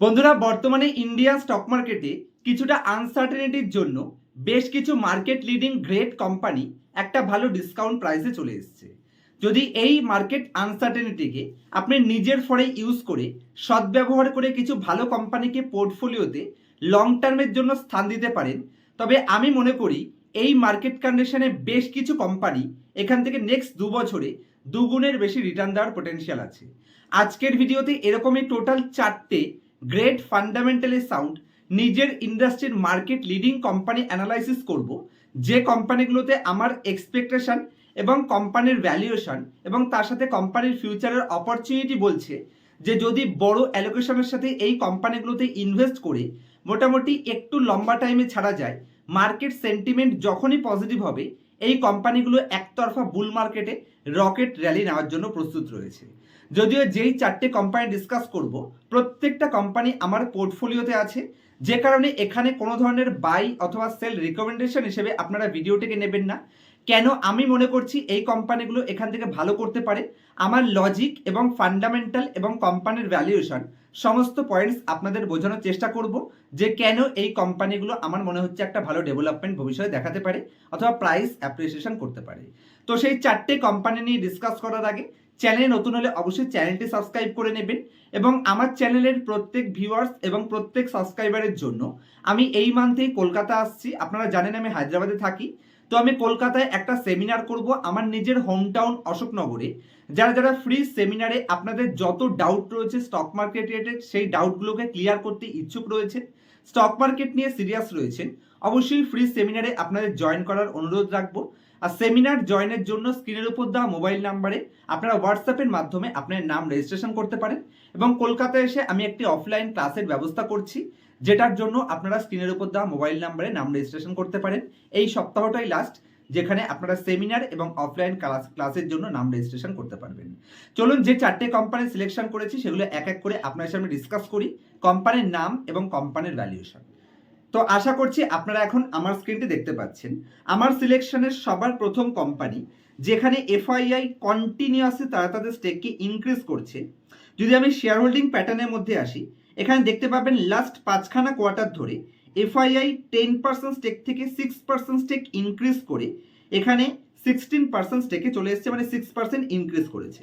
বন্ধুরা, বর্তমানে Indian stock মার্কেটে কিছুটা আনসার্টেনিটির জন্য বেশ কিছু মার্কেট লিডিং গ্রেট কোম্পানি একটা ভালো ডিসকাউন্ট প্রাইসে চলে এসছে। যদি এই মার্কেট আনসার্টেনিটিকে আপনি নিজের ফরে ইউজ করে সদ্ব্যবহার করে কিছু ভালো কোম্পানিকে পোর্টফোলিওতে লং টার্মের জন্য স্থান দিতে পারেন, তবে আমি মনে করি এই মার্কেট কন্ডিশনে বেশ কিছু কোম্পানি এখান থেকে নেক্সট দু বছরে দুগুণের বেশি রিটার্ন দেওয়ার পোটেনশিয়াল আছে। আজকের ভিডিওতে এরকমই টোটাল চারটে গ্রেট ফান্ডামেন্টালি সাউন্ড নিজের ইন্ডাস্ট্রির মার্কেট লিডিং কোম্পানি অ্যানালাইসিস করব। যে কোম্পানিগুলোতে আমার এক্সপেকটেশন এবং কোম্পানির ভ্যালুয়েশন এবং তার সাথে কোম্পানির ফিউচারের অপরচুনিটি বলছে যে যদি বড় অ্যালোকেশনের সাথে এই কোম্পানিগুলোতে ইনভেস্ট করে মোটামুটি একটু লম্বা টাইমে ছাড়া যায়, মার্কেট সেন্টিমেন্ট যখনই পজিটিভ হবে, এই কোম্পানিগুলো একতরফা বুল মার্কেটে রকেট র্যালি নেওয়ার জন্য প্রস্তুত রয়েছে। যদিও যেই চারটে কোম্পানি ডিসকাস করব, প্রত্যেকটা কোম্পানি আমার পোর্টফোলিওতে আছে। যে কারণে এখানে কোনো ধরনের বাই অথবা সেল রিকমেন্ডেশন হিসেবে আপনারা ভিডিওটিকে নেবেন না। কেন আমি মনে করছি এই কোম্পানিগুলো এখান থেকে ভালো করতে পারে? আমার লজিক এবং ফান্ডামেন্টাল এবং কোম্পানির ভ্যালুয়েশন সমস্ত পয়েন্টস আপনাদের বোঝানোর চেষ্টা করব যে কেন এই কোম্পানিগুলো আমার মনে হচ্ছে একটা ভালো ডেভেলপমেন্ট ভবিষ্যতে দেখাতে পারে অথবা প্রাইস অ্যাপ্রিসিয়েশন করতে পারে। তো সেই চারটে কোম্পানি নিয়ে ডিসকাস করার আগে চ্যানেলে নতুন হলে অবশ্যই চ্যানেলটি সাবস্ক্রাইব করে নেবেন এবং আমার চ্যানেলের প্রত্যেক ভিউয়ার্স এবং প্রত্যেক সাবস্ক্রাইবারের জন্য আমি এই মান্থেই কলকাতা আসছি। আপনারা জানেন আমি হায়দ্রাবাদে থাকি। তো আমি কলকাতায় একটা সেমিনার করব আমার নিজের হোম টাউন অশোকনগরে। যারা যারা ফ্রি সেমিনারে আপনাদের যত ডাউট রয়েছে স্টক মার্কেট রিলেটেড সেই ডাউটগুলোকে ক্লিয়ার করতে ইচ্ছুক রয়েছেন স্টক মার্কেট নিয়ে সিরিয়াস রয়েছেন, অবশ্যই ফ্রি সেমিনারে আপনাদের জয়েন করার অনুরোধ রাখব। আর সেমিনার জয়েনের জন্য স্ক্রিনের উপর দেওয়া মোবাইল নাম্বারে আপনারা হোয়াটসঅ্যাপের মাধ্যমে আপনার নাম রেজিস্ট্রেশন করতে পারেন। এবং কলকাতায় এসে আমি একটি অফলাইন ক্লাসের ব্যবস্থা করছি, যেটার জন্য আপনারা স্ক্রিনের উপর দেওয়া মোবাইল নাম্বারে নাম রেজিস্ট্রেশন করতে পারেন। এই সপ্তাহটাই লাস্ট যেখানে আপনারা সেমিনার এবং অফলাইন ক্লাস ক্লাসের জন্য নাম রেজিস্ট্রেশন করতে পারবেন। চলুন যে চারটে কোম্পানি সিলেকশন করেছি, সেগুলো এক এক করে আপনার সামনে ডিসকাস করি। কোম্পানির নাম এবং কোম্পানির ভ্যালুয়েশন তো আশা করছি আপনারা এখন আমার স্ক্রিনটি দেখতে পাচ্ছেন। আমার সিলেকশনের সবার প্রথম কোম্পানি যেখানে এফআইআই কন্টিনিউয়াসলি তারা তাদের স্টেককে ইনক্রিজ করছে। যদি আমি শেয়ার হোল্ডিং প্যাটার্নের মধ্যে আসি, এখানে দেখতে পাবেন লাস্ট পাঁচখানা কোয়ার্টার ধরে এফআইআই টেন পার্সেন্ট স্টেক থেকে সিক্স পার্সেন্ট স্টেক ইনক্রিজ করে এখানে সিক্সটিন পার্সেন্ট স্টেকে চলে এসেছে মানে সিক্স পার্সেন্ট ইনক্রিজ করেছে।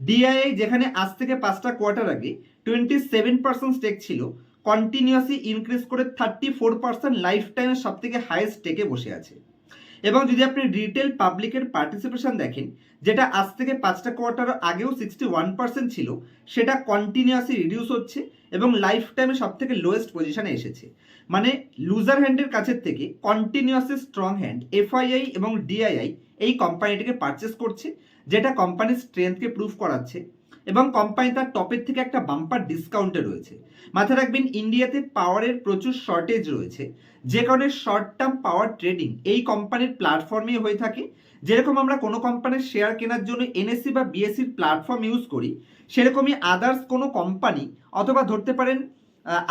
ডিআইআই যেখানে আজ থেকে পাঁচটা কোয়ার্টার আগে টোয়েন্টি সেভেন পার্সেন্ট স্টেক ছিল কন্টিনিউয়াসলি ইনক্রিজ করে থার্টি ফোর পার্সেন্ট লাইফ টাইমের সব থেকে হাইয়েস্ট স্টেকে বসে আছে। এবং যদি আপনি রিটেল পাবলিকের পার্টিসিপেশন দেখেন, যেটা আজ থেকে পাঁচটা কোয়ার্টার আগেও সিক্সটি ওয়ান পার্সেন্ট ছিল, সেটা কন্টিনিউয়াসলি রিডিউস হচ্ছে এবং লাইফ টাইমে সব থেকে লোয়েস্ট পজিশনে এসেছে। মানে লুজার হ্যান্ডের কাছের থেকে কন্টিনিউয়াসলি স্ট্রং হ্যান্ড এফআইআই এবং ডিআইআই এই কোম্পানিটিকে পারচেস করছে, যেটা কোম্পানির স্ট্রেংথকে প্রুভ করাচ্ছে এবং কোম্পানি তার টপের থেকে একটা বাম্পার ডিসকাউন্টে রয়েছে। মাথায় রাখবেন ইন্ডিয়াতে পাওয়ারের প্রচুর শর্টেজ রয়েছে। যে কারণে শর্ট টার্ম পাওয়ার ট্রেডিং এই কোম্পানির প্ল্যাটফর্মে হয়ে থাকে। যেরকম আমরা কোনো কোম্পানির শেয়ার কেনার জন্য এনএসসি বা বিএসসির প্ল্যাটফর্ম ইউজ করি, সেরকমই আদার্স কোনো কোম্পানি অথবা ধরতে পারেন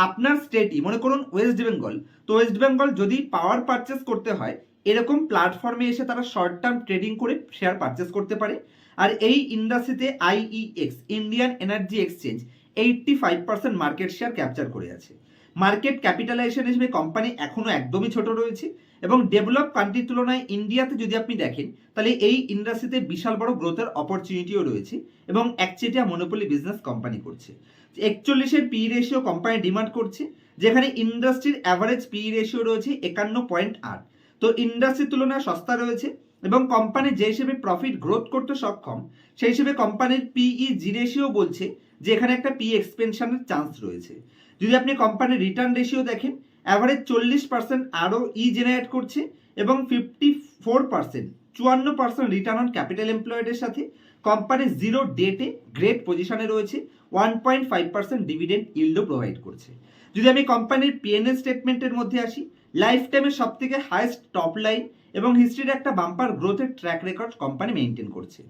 আপনার স্টেটই মনে করুন ওয়েস্ট বেঙ্গল তো ওয়েস্ট বেঙ্গল যদি পাওয়ার পারচেস করতে হয়, এরকম প্ল্যাটফর্মে এসে তারা শর্ট টার্ম ট্রেডিং করে শেয়ার পারচেস করতে পারে। আর এই ইন্ডাস্ট্রিতে IEX Indian energy exchange eighty five percent market share capture করে আছে। মার্কেট ক্যাপিটালাইজেশন হিসেবে কোম্পানি এখনও একদমই ছোট রয়েছে। এবং ডেভেলপ কান্ট্রির তুলনায় ইন্ডিয়াতে যদি আপনি দেখেন, তাহলে এই ইন্ডাস্ট্রিতে বিশাল বড় গ্রোথের অপরচুনিটিও রয়েছে এবং একচেটিয়া মনোপলি বিজনেস কোম্পানি করছে। একচল্লিশের পি রেশিও কোম্পানি ডিমান্ড করছে, যেখানে ইন্ডাস্ট্রির অ্যাভারেজ পি রেশিও রয়েছে একান্ন পয়েন্ট আট। তো ইন্ডাস্ট্রির তুলনায় সস্তা রয়েছে এবং কোম্পানি যে হিসেবে প্রফিট গ্রোথ করতে সক্ষম, সেই হিসেবে কোম্পানির পিই জি রেশিও বলছে যে এখানে একটা পি এক্সপেনশনের চান্স রয়েছে। যদি আপনি কোম্পানির রিটার্ন রেশিও দেখেন অ্যাভারেজ চল্লিশ percent R O E generate করছে এবং ফিফটি ফোর পার্সেন্ট চুয়ান্ন পার্সেন্ট রিটার্ন অন ক্যাপিটাল এমপ্লয়েডের সাথে। কোম্পানি জিরো ডেটে গ্রেট পজিশনে রয়েছে one point five percent dividend ইল্ডও provide করছে। যদি আমি কোম্পানির পিএনএল স্টেটমেন্টের মধ্যে আসি লাইফ টাইমের সব থেকে হাইয়েস্ট টপ লাইন এবং হিস্ট্রির একটা বাম্পার গ্রোথের ট্র্যাক রেকর্ড কোম্পানি মেনটেন করছে।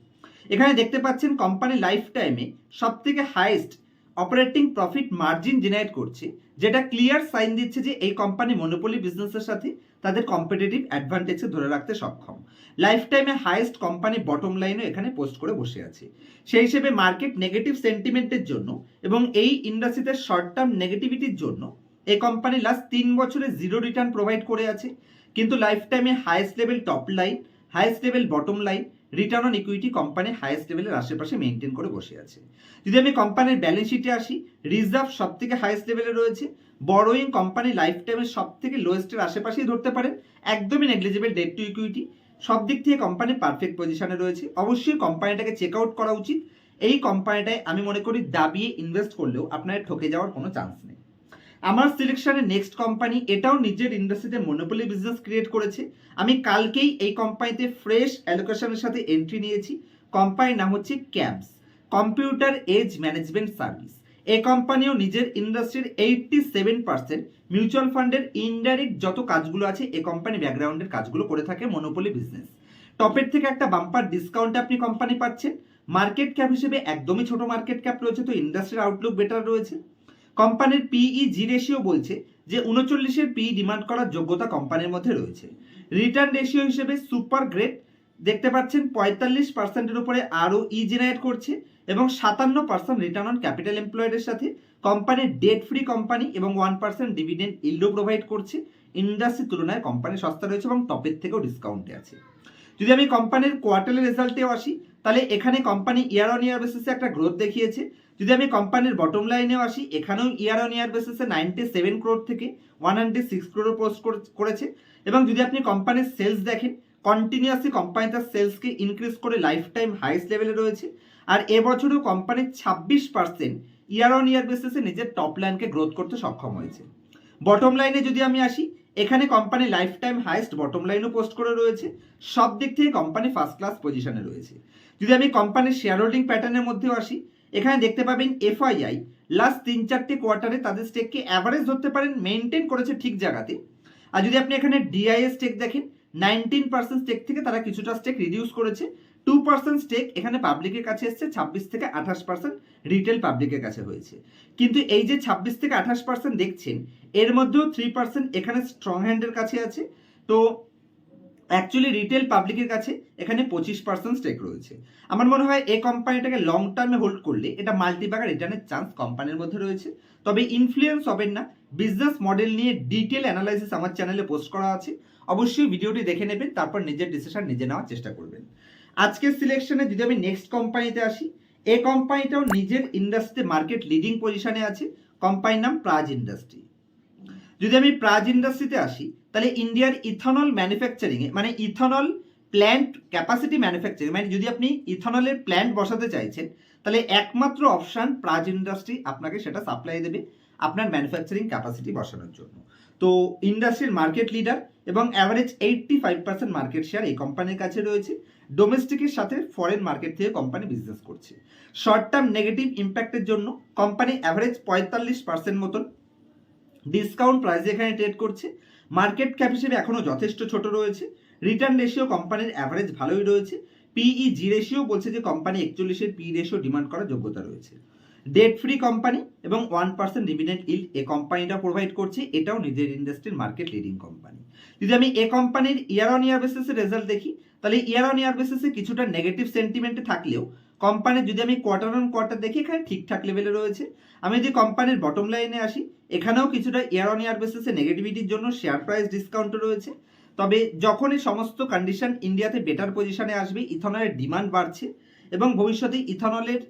এখানে দেখতে পাচ্ছেন কোম্পানি লাইফ টাইমে সব থেকে highest operating profit margin generate করছে, যেটা ক্লিয়ার সাইন দিচ্ছে যে এই কোম্পানি মনোপলি বিজনেসের সাথে তাদের কম্পিটিটিভ অ্যাডভান্টেজকে ধরে রাখতে সক্ষম। লাইফ টাইমে হাইয়েস্ট কোম্পানি বটম লাইনও এখানে পোস্ট করে বসে আছে। সেই হিসেবে মার্কেট নেগেটিভ সেন্টিমেন্টের জন্য এবং এই ইন্ডাস্ট্রিতে শর্ট টার্ম নেগেটিভিটির জন্য এই কোম্পানি লাস্ট তিন বছরে জিরো রিটার্ন প্রোভাইড করে আছে। কিন্তু লাইফ টাইমে highest level top line highest level bottom line return on equity company highest লেভেলের আশেপাশে মেনটেন করে বসে আছে। যদি আমি কোম্পানির ব্যালেন্স শিটে আসি রিজার্ভ সব থেকে হাইয়েস্ট লেভেলে রয়েছে। বড়োইং কোম্পানি লাইফ টাইমের সব থেকে লোয়েস্টের আশেপাশেই ধরতে পারেন। একদমই নেগলিজিবল ডেট টু ইকুইটি সব দিক থেকে কোম্পানি পারফেক্ট পজিশনে রয়েছে। অবশ্যই কোম্পানিটাকে চেক আউট করা উচিত। এই কোম্পানিটায় আমি মনে করি দাবিয়ে ইনভেস্ট করলেও আপনার ঠকে যাওয়ার কোনো চান্স নেই। আমার সিলেকশনে নেক্সট কোম্পানি এটাও নিজের ইন্ডাস্ট্রিতে মনোপলি বিজনেস ক্রিয়েট করেছে। আমি কালকেই এই কোম্পানিতে ফ্রেশ অ্যালোকেশনের সাথে এন্ট্রি নিয়েছি। কোম্পানির নাম হচ্ছে CAMS computer age management service এই কোম্পানিও নিজের ইন্ডাস্ট্রির এইটটি সেভেন পার্সেন্ট মিউচুয়াল ফান্ডের ইনডাইরেক্ট যত কাজগুলো আছে এই কোম্পানি ব্যাকগ্রাউন্ডের কাজগুলো করে থাকে মনোপলি বিজনেস টপের থেকে একটা বাম্পার ডিসকাউন্টে আপনি কোম্পানি পাচ্ছেন। মার্কেট ক্যাপ হিসেবে একদমই ছোট মার্কেট ক্যাপ রয়েছে, তো ইন্ডাস্ট্রির আউটলুক বেটার রয়েছে। কোম্পানির পিই জি রেশিও বলছে যে উনচল্লিশের পিই ডিমান্ড করার যোগ্যতা কোম্পানির মধ্যে রয়েছে। রিটার্ন রেশিও হিসেবে সুপার গ্রেড দেখতে পাচ্ছেন পঁয়তাল্লিশ পার্সেন্টের উপরে আরও ই জেনারেট করছে এবং সাতান্ন পার্সেন্ট রিটার্ন অন ক্যাপিটাল এমপ্লয়েডের সাথে কোম্পানির ডেট ফ্রি কোম্পানি এবং ওয়ান পার্সেন্ট ডিভিডেন্ড ইল্ডও প্রোভাইড করছে। ইন্ডাস্ট্রির তুলনায় কোম্পানি সস্তা রয়েছে এবং টপের থেকেও ডিসকাউন্টে আছে। যদি আমি কোম্পানির কোয়ার্টারলি রেজাল্টেও আসি তাহলে এখানে কোম্পানি ইয়ার অন ইয়ার বেসিসে একটা গ্রোথ দেখিয়েছে। যদি আমি কোম্পানির বটম লাইনেও আসি, এখানেও ইয়ার অন ইয়ার বেসিসে নাইনটি সেভেন ক্রোড থেকে one hundred six crore post করেছে। এবং যদি আপনি কোম্পানির সেলস দেখেন কন্টিনিউয়াসলি কোম্পানি তার সেলসকে ইনক্রিজ করে লাইফ টাইম হাইস্ট লেভেলে রয়েছে। আর এবছরও কোম্পানির ছাব্বিশ পার্সেন্ট ইয়ার অন ইয়ার বেসিসে নিজের টপ লাইনকে গ্রোথ করতে সক্ষম হয়েছে। বটম লাইনে যদি আমি আসি এখানে company life time highest bottom লাইনও পোস্ট করে রয়েছে। সব দিক থেকে কোম্পানি ফার্স্ট ক্লাস পজিশনে রয়েছে। যদি আমি কোম্পানির শেয়ার হোল্ডিং প্যাটার্নের মধ্যেও আসি, এখানে দেখতে পাবেন এফআইআই লাস্ট তিন চারটে কোয়ার্টারে তাদের স্টেককে অ্যাভারেজ ধরতে পারেন মেনটেন করেছে ঠিক জায়গাতে। আর যদি আপনি এখানে ডিআইএস স্টেক দেখেন নাইনটিন পার্সেন্ট স্টেক থেকে তারা কিছুটা স্টেক রিডিউস করেছে। টু পার্সেন্ট স্টেক এখানে পাবলিকের কাছে এসছে, ছাব্বিশ থেকে আঠাশ পার্সেন্ট রিটেল পাবলিকের কাছে হয়েছে। কিন্তু এই যে ছাব্বিশ থেকে আঠাশ পার্সেন্ট দেখছেন, এর মধ্যেও থ্রি পার্সেন্ট এখানে স্ট্রং হ্যান্ডের কাছে আছে। তো অ্যাকচুয়ালি রিটেল পাবলিকের কাছে এখানে পঁচিশ পার্সেন্ট স্টেক রয়েছে। আমার মনে হয় এই কোম্পানিটাকে লং টার্মে হোল্ড করলে এটা মাল্টিবাগার রিটার্নের চান্স কোম্পানির মধ্যে রয়েছে। তবে ইনফ্লুয়েন্স হবেন না। বিজনেস মডেল নিয়ে ডিটেল অ্যানালাইসিস আমার চ্যানেলে পোস্ট করা আছে। অবশ্যই ভিডিওটি দেখে নেবেন, তারপর নিজের ডিসিশন নিজে নেওয়ার চেষ্টা করবেন। আজকের সিলেকশনে যদি আমি নেক্সট কোম্পানিতে আসি এই কোম্পানিটাও নিজের ইন্ডাস্ট্রিতে মার্কেট লিডিং পজিশনে আছে। কোম্পানির নাম প্রাজ ইন্ডাস্ট্রি যদি আমি প্রাজ ইন্ডাস্ট্রিতে আসি, তাহলে ইন্ডিয়ার ইথানল ম্যানুফ্যাকচারিংয়ে মানে ইথানল প্ল্যান্ট ক্যাপাসিটি ম্যানুফ্যাকচারিং মানে যদি আপনি ইথানলের প্ল্যান্ট বসাতে চাইছেন, তাহলে একমাত্র অপশান প্রাজ ইন্ডাস্ট্রি আপনাকে সেটা সাপ্লাই দেবে আপনার ম্যানুফ্যাকচারিং ক্যাপাসিটি বসানোর জন্য। তো ইন্ডাস্ট্রির মার্কেট লিডার এবং average eighty five percent market share এই কোম্পানির কাছে রয়েছে। ডোমেস্টিকের সাথে ফরেন মার্কেট থেকে কোম্পানি বিজনেস করছে। শর্ট টার্ম নেগেটিভ ইম্প্যাক্টের জন্য কোম্পানি অ্যাভারেজ পঁয়তাল্লিশ পার্সেন্ট মতন ডিসকাউন্ট প্রাইসে এখানে ট্রেড করছে। মার্কেট ক্যাপ হিসেবে এখনও যথেষ্ট ছোট রয়েছে। রিটার্ন রেশিও কোম্পানির অ্যাভারেজ ভালোই রয়েছে। পিই জি রেশিও বলছে যে কোম্পানি একচল্লিশের পি রেশিও ডিমান্ড করার যোগ্যতা রয়েছে। ডেট ফ্রি কোম্পানি এবং ওয়ান পার্সেন্ট ডিভিডেন্ড ইল এ কোম্পানিটা প্রোভাইড করছে। এটাও নিজের ইন্ডাস্ট্রির মার্কেট লিডিং কোম্পানি যদি আমি এ কোম্পানির ইয়ার অন ইয়ার বেসিসে রেজাল্ট দেখি তাহলে ইয়ার অন ইয়ার বেসিসে কিছুটা নেগেটিভ সেন্টিমেন্টে থাকলেও কোম্পানির যদি আমি কোয়ার্টার অন কোয়ার্টার দেখি, এখানে ঠিকঠাক লেভেলে রয়েছে। আমি যদি কোম্পানির বটম লাইনে আসি, এখানেও কিছুটা ইয়ার অন ইয়ার বেসিসে নেগেটিভিটির জন্য শেয়ার প্রাইস ডিসকাউন্ট রয়েছে। তবে যখনই সমস্ত কন্ডিশন ইন্ডিয়াতে বেটার পজিশনে আসবে, ইথানলের ডিমান্ড বাড়ছে এবং ভবিষ্যতে ইথানলের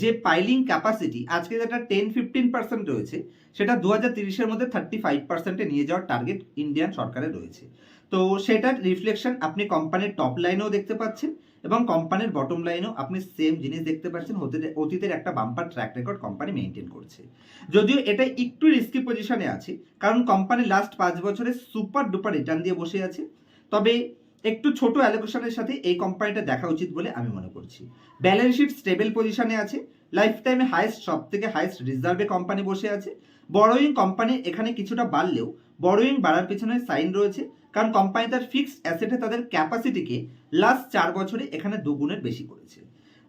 যে পাইলিং ক্যাপাসিটি আজকে যেটা টেন ফিফটিন পার্সেন্ট রয়েছে, সেটা দু হাজার তিরিশের মধ্যে থার্টি ফাইভ পার্সেন্টে নিয়ে যাওয়ার টার্গেট ইন্ডিয়ান সরকারের রয়েছে। তো সেটার রিফ্লেকশন আপনি কোম্পানির টপ লাইনেও দেখতে পাচ্ছেন এবং কোম্পানির বটম লাইনেও আপনি সেম জিনিস দেখতে পাচ্ছেন। অতীতে- অতীতের একটা bumper track record company maintain করছে। যদিও এটা একটু রিস্কি পজিশনে আছে, কারণ কোম্পানি লাস্ট পাঁচ বছরে সুপার ডুপার রিটার্ন দিয়ে বসে আছে। তবে একটু ছোট অ্যালোকেশনের সাথে এই কোম্পানিটা দেখা উচিত বলে আমি মনে করছি। ব্যালেন্স শিট স্টেবল পজিশনে আছে লাইফ টাইমে হাইস্ট সব থেকে হাইস্ট রিজার্ভে কোম্পানি বসে আছে। বড়োইং কোম্পানি এখানে কিছুটা বাড়লেও বড়োইং বাড়ার পিছনে সাইন রয়েছে। কারণ কোম্পানি তার ফিক্সড অ্যাসেটে তাদের ক্যাপাসিটিকে লাস্ট চার বছরে এখানে দুগুণের বেশি করেছে।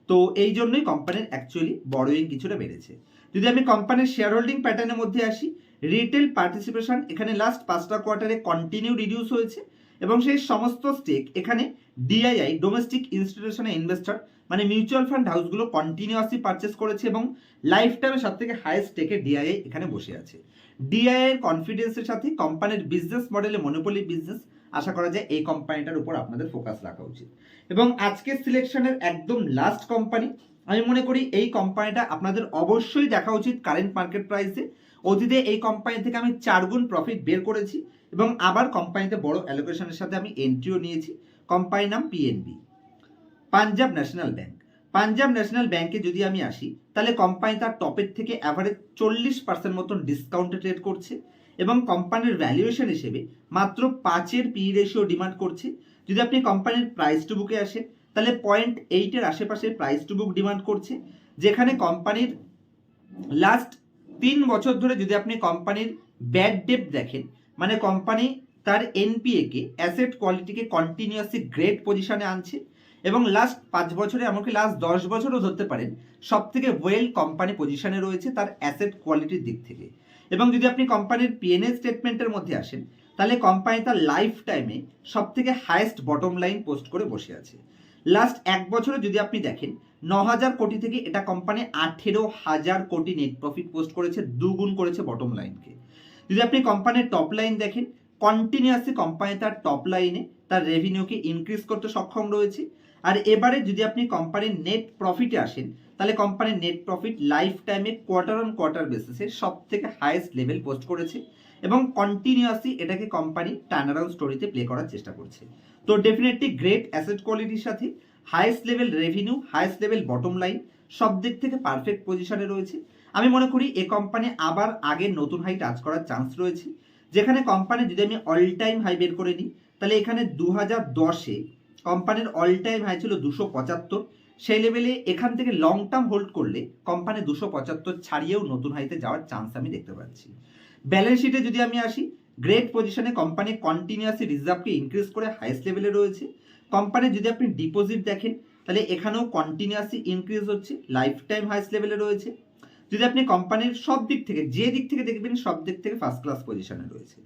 তো এই জন্যই কোম্পানির অ্যাকচুয়ালি বড়োইং কিছুটা বেড়েছে। যদি আমি কোম্পানির শেয়ার হোল্ডিং প্যাটার্নের মধ্যে আসি রিটেল পার্টিসিপেশন এখানে লাস্ট পাঁচটা কোয়ার্টারে কন্টিনিউ রিডিউস হয়েছে এবং সেই সমস্ত স্টেক এখানে ডিআইআই ডোমেস্টিক ইনস্টিটিউশনে ইনভেস্টর মানে মিউচুয়াল ফান্ড হাউসগুলো কন্টিনিউয়াসলি পারচেস করেছে এবং লাইফ টাইমে সব থেকে হাইয়েস্ট স্টেকে ডিআইআই এখানে বসে আছে। ডিআইআই এর কনফিডেন্সের সাথে কোম্পানির বিজনেস মডেলে মনোপলি বিজনেস আশা করা যায় এই কোম্পানিটার উপর আপনাদের ফোকাস রাখা উচিত। এবং আজকের সিলেকশনের একদম লাস্ট কোম্পানি আমি মনে করি এই কোম্পানিটা আপনাদের অবশ্যই দেখা উচিত কারেন্ট মার্কেট প্রাইসে অতীতে এই কোম্পানি থেকে আমি চার গুণ প্রফিট বের করেছি এবং আবার কোম্পানিতে বড় অ্যালোকেশনের সাথে আমি এন্ট্রিও নিয়েছি। কোম্পানির নাম PNB Punjab national bank Punjab national ব্যাংকে যদি আমি আসি, তাহলে কোম্পানি তার টপের থেকে অ্যাভারেজ চল্লিশ পার্সেন্ট মতন ডিসকাউন্টে ট্রেড করছে এবং কোম্পানির ভ্যালুয়েশন হিসেবে মাত্র পাঁচের পি রেশিও ডিমান্ড করছে। যদি আপনি কোম্পানির প্রাইস টু বুকে আসেন, তাহলে পয়েন্ট এইটের আশেপাশে প্রাইস টু বুক ডিমান্ড করছে, যেখানে কোম্পানির লাস্ট তিন বছর ধরে যদি আপনি কোম্পানির ব্যাড ডেপ দেখেন মানে কোম্পানি তার এনপিএকে অ্যাসেট কোয়ালিটিকে কন্টিনিউয়াসলি গ্রেট পজিশনে আনছে এবং লাস্ট পাঁচ বছরে এমনকি লাস্ট দশ বছরও ধরতে পারেন সব থেকে ওয়েল কোম্পানি পজিশনে রয়েছে তার অ্যাসেট কোয়ালিটির দিক থেকে। এবং যদি আপনি কোম্পানির পিএনএ স্টেটমেন্টের মধ্যে আসেন, তাহলে কোম্পানি তার লাইফ টাইমে সব থেকে হায়েস্ট বটম লাইন পোস্ট করে বসে আছে। লাস্ট এক বছরে যদি আপনি দেখেন ন হাজার কোটি থেকে এটা কোম্পানি আঠেরো হাজার কোটি নেট প্রফিট পোস্ট করেছে, দুগুণ করেছে বটম লাইনকে যদি আপনি কোম্পানির টপ লাইন দেখেন কন্টিনিউয়াসলি কোম্পানি তার টপ লাইনে তার রেভিনিউকে ইনক্রিজ করতে সক্ষম রয়েছে। আর এবারে যদি আপনি কোম্পানির নেট প্রফিটে আসেন, তাহলে কোম্পানির নেট প্রফিট লাইফ টাইমে কোয়ার্টার অন কোয়ার্টার বেসিসে সব থেকে হাইয়েস্ট লেভেল পোস্ট করেছে এবং কন্টিনিউয়াসলি এটাকে কোম্পানি টার্ন অ্যারাউন্ড স্টোরিতে প্লে করার চেষ্টা করছে। তো ডেফিনেটলি গ্রেট অ্যাসেট কোয়ালিটির সাথে highest level revenue highest level bottom line সব দিক থেকে পারফেক্ট পজিশনে রয়েছে। আমি মনে করি এ কোম্পানি আবার আগের নতুন হাই টাচ করার চান্স রয়েছে। যেখানে কোম্পানি যদি আমি অল টাইম হাই বের করে নিই, তাহলে এখানে দু হাজার দশে কোম্পানির অল টাইম হাই ছিল দুশো পঁচাত্তর। সেই লেভেলে এখান থেকে লং টার্ম হোল্ড করলে কোম্পানি দুশো পঁচাত্তর ছাড়িয়েও নতুন হাইতে যাওয়ার চান্স আমি দেখতে পাচ্ছি। ব্যালেন্স শিটে যদি আমি আসি গ্রেট পজিশনে কোম্পানি কন্টিনিউয়াসলি রিজার্ভকে ইনক্রিজ করে হাইস্ট লেভেলে রয়েছে। কোম্পানির যদি আপনি ডিপোজিট দেখেন, তাহলে এখানেও কন্টিনিউয়াসলি ইনক্রিজ হচ্ছে লাইফ টাইম হাইস্ট লেভেলে রয়েছে। যদি আপনি কোম্পানির সব দিক থেকে, যে দিক থেকে দেখবেন, সব দিক থেকে ফার্স্ট ক্লাস পজিশনে রয়েছে।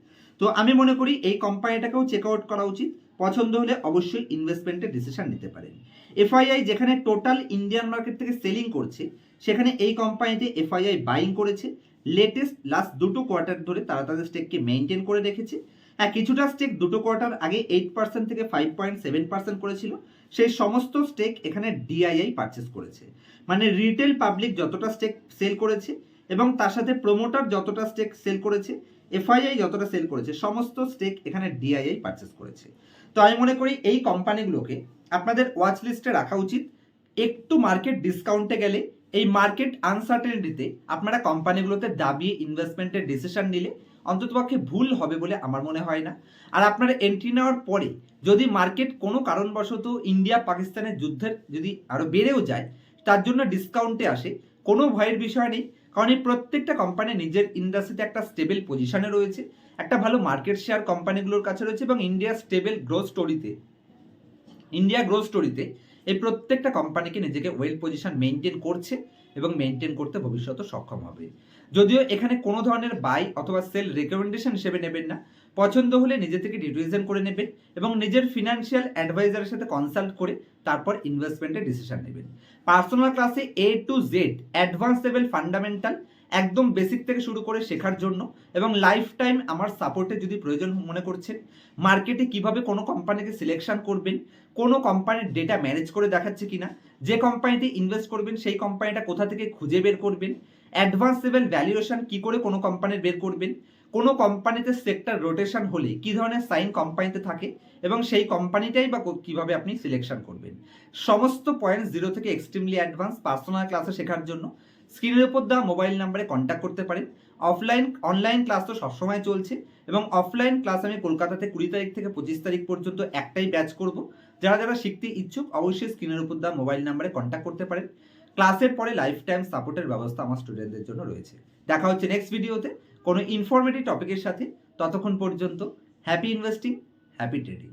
তো আমি মনে করি এই কোম্পানিটাকেও চেক আউট করা উচিত। পছন্দ হলে অবশ্যই ইনভেস্টমেন্টের ডিসিশন নিতে পারেন। এফআইআই যেখানে টোটাল ইন্ডিয়ান মার্কেট থেকে সেলিং করছে, সেখানে এই কোম্পানিতে এফআইআই বাইং করেছে। লেটেস্ট লাস্ট দুটো কোয়ার্টার ধরে তারা তাদের স্টেককে মেনটেন করে রেখেছে। হ্যাঁ কিছুটা স্টেক দুটো কোয়ার্টার আগে এইট পার্সেন্ট থেকে ফাইভ পয়েন্ট সেভেন পার্সেন্ট করেছিল। সেই সমস্ত স্টেক এখানে ডিআইআই পারচেস করেছে। মানে রিটেল পাবলিক যতটা স্টেক সেল করেছে এবং তার সাথে প্রোমোটার যতটা স্টেক সেল করেছে এফআইআই যতটা সেল করেছে, সমস্ত স্টেক এখানে ডিআইআই পারচেস করেছে। তো আমি মনে করি এই কোম্পানিগুলোকে আপনাদের ওয়াচ লিস্টে রাখা উচিত। একটু মার্কেট ডিসকাউন্টে গেলে এই মার্কেট আনসার্টেনিটিতে আপনারা কোম্পানিগুলোতে দাবিয়ে ইনভেস্টমেন্টের ডিসিশন নিলে অন্ততপক্ষে ভুল হবে বলে আমার মনে হয় না। আর আপনারা এন্ট্রি নেওয়ার পরে যদি মার্কেট কোনো কারণবশত ইন্ডিয়া পাকিস্তানের যুদ্ধের যদি আরও বেড়েও যায়, তার জন্য ডিসকাউন্টে আসে, কোনো ভয়ের বিষয় নেই। কারণ এই প্রত্যেকটা কোম্পানি নিজের ইন্ডাস্ট্রিতে একটা স্টেবল পজিশনে রয়েছে, একটা ভালো মার্কেট শেয়ার কোম্পানিগুলোর কাছে রয়েছে এবং ইন্ডিয়া স্টেবল গ্রোথ স্টোরিতে ইন্ডিয়া গ্রোথ স্টোরিতে এই প্রত্যেকটা কোম্পানিকে নিজেকে ওয়েল পজিশন মেনটেন করছে এবং মেনটেন করতে ভবিষ্যতে সক্ষম হবে। যদিও এখানে কোনো ধরনের বাই অথবা সেল রেকমেন্ডেশন হিসেবে নেবেন না। পছন্দ হলে নিজে থেকে রিভিশন করে নেবেন এবং নিজের ফিনান্সিয়াল অ্যাডভাইজারের সাথে কনসাল্ট করে তারপর ইনভেস্টমেন্টের ডিসিশন নেবেন। পার্সোনাল ক্লাসে A to Z advance level fundamental একদম বেসিক থেকে শুরু করে শেখার জন্য এবং লাইফ টাইম আমার সাপোর্টে যদি প্রয়োজন মনে করছেন মার্কেটে কীভাবে কোনো কোম্পানিকে সিলেকশন করবেন, কোনো কোম্পানির ডেটা ম্যানেজ করে দেখাচ্ছে কিনা, যে কোম্পানিতে ইনভেস্ট করবেন, সেই কোম্পানিটা কোথা থেকে খুঁজে বের করবেন অ্যাডভান্স লেভেল ভ্যালুয়েশন কি করে কোনো কোম্পানির বের করবেন? কোনো কোম্পানিতে সেক্টর রোটেশন হলে কি ধরনের সাইন কোম্পানিতে থাকে? এবং সেই কোম্পানিটাই বা কীভাবে আপনি সিলেকশন করবেন? সমস্ত পয়েন্ট জিরো থেকে এক্সট্রিমলি অ্যাডভান্স পার্সোনাল ক্লাসে শেখার জন্য স্ক্রিনের উপর দেওয়া মোবাইল নাম্বারে কন্ট্যাক্ট করতে পারেন। অফলাইন অনলাইন ক্লাস তো সবসময় চলছে এবং অফলাইন ক্লাস আমি কলকাতাতে কুড়ি তারিখ থেকে পঁচিশ তারিখ পর্যন্ত একটাই ব্যাচ করব। যারা যারা শিখতে ইচ্ছুক অবশ্যই স্ক্রিনের উপর দেওয়া মোবাইল নাম্বারে কন্ট্যাক্ট করতে পারেন। ক্লাসের পরে লাইফ টাইম সাপোর্টের ব্যবস্থা আমার স্টুডেন্টদের জন্য রয়েছে। দেখা হচ্ছে নেক্সট ভিডিওতে কোনো ইনফরমেটিভ টপিকের সাথে, ততক্ষণ পর্যন্ত হ্যাপি ইনভেস্টিং হ্যাপি ট্রেডিং